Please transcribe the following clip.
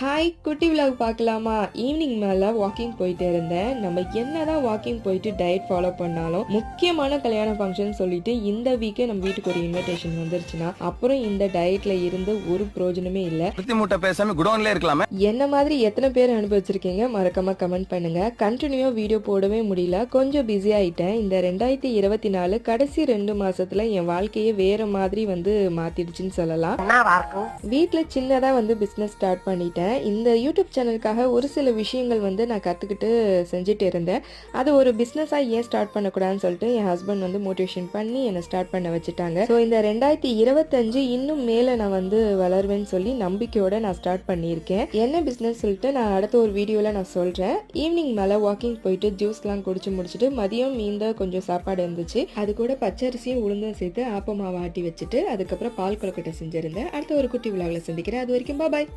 Hi குட்டி vlog பார்க்கலாமா? Evening மேலே வாக்கிங் போயிட்டு இருந்தேன். நம்ம என்னதான் வாக்கிங் போயிட்டு டயட் ஃபாலோ பண்ணாலும் முக்கியமான கல்யாண ஃபங்க்ஷன் சொல்லிட்டு இந்த வீக்கே நம்ம வீட்டுக்கு ஒரு இன்விடேஷன் வந்துருச்சுன்னா அப்புறம் இந்த டயட்ல இருந்து ஒரு பிரயோஜனமே இல்லை. மூட்டை பேசாம குடோன்ல இருக்கலாமே. என்ன மாதிரி எத்தனை பேர் அனுபவிச்சிருக்கீங்க? மறக்காம கமெண்ட் பண்ணுங்க. கண்டினியூ வீடியோ போடவே முடியல. கொஞ்சம் பிஸி ஆயிட்டேன். இந்த ரெண்டாயிரத்தி இருபத்தி நாலு கடைசி ரெண்டு மாசத்துல என் வாழ்க்கையே வேற மாதிரி வந்து மாத்திடுச்சுன்னு சொல்லலாம். வீட்டில் சின்னதாக வந்து பிஸ்னஸ் ஸ்டார்ட் பண்ணிட்டேன். இந்த யூடியூப் சேனலுக்காக ஒரு சில விஷயங்கள் வந்து நான் கற்றுக்கிட்டு செஞ்சுட்டு இருந்தேன். அதை ஒரு பிஸ்னஸாக ஏன் ஸ்டார்ட் பண்ணக்கூடாதுன்னு சொல்லிட்டு என் ஹஸ்பண்ட் வந்து மோட்டிவேஷன் பண்ணி என்னை ஸ்டார்ட் பண்ண வச்சுட்டாங்க. ஸோ இந்த ரெண்டாயிரத்தி இருபத்தஞ்சு இன்னும் மேலே நான் வந்து வளருவேன்னு சொல்லி நம்பிக்கையோடு நான் ஸ்டார்ட் பண்ணியிருக்கேன். என்ன பிஸ்னஸ் சொல்லிட்டு நான் அடுத்த ஒரு வீடியோவில் நான் சொல்கிறேன் ஈவினிங் மேலே வாக்கிங் போயிட்டு ஜூஸ்லாம் குடிச்சு முடிச்சுட்டு மதியம் மீந்த கொஞ்சம் சாப்பாடு இருந்துச்சு. அது கூட பச்சரிசியும் உளுந்தும் சேர்த்து ஆப்பமாவை ஆட்டி வச்சுட்டு அதுக்கப்புறம் பால் கொழுக்கட்டை செஞ்சிருந்தேன். அடுத்த ஒரு குட்டி விழாவில் சந்திக்கிறேன். அது வரைக்கும் பாய்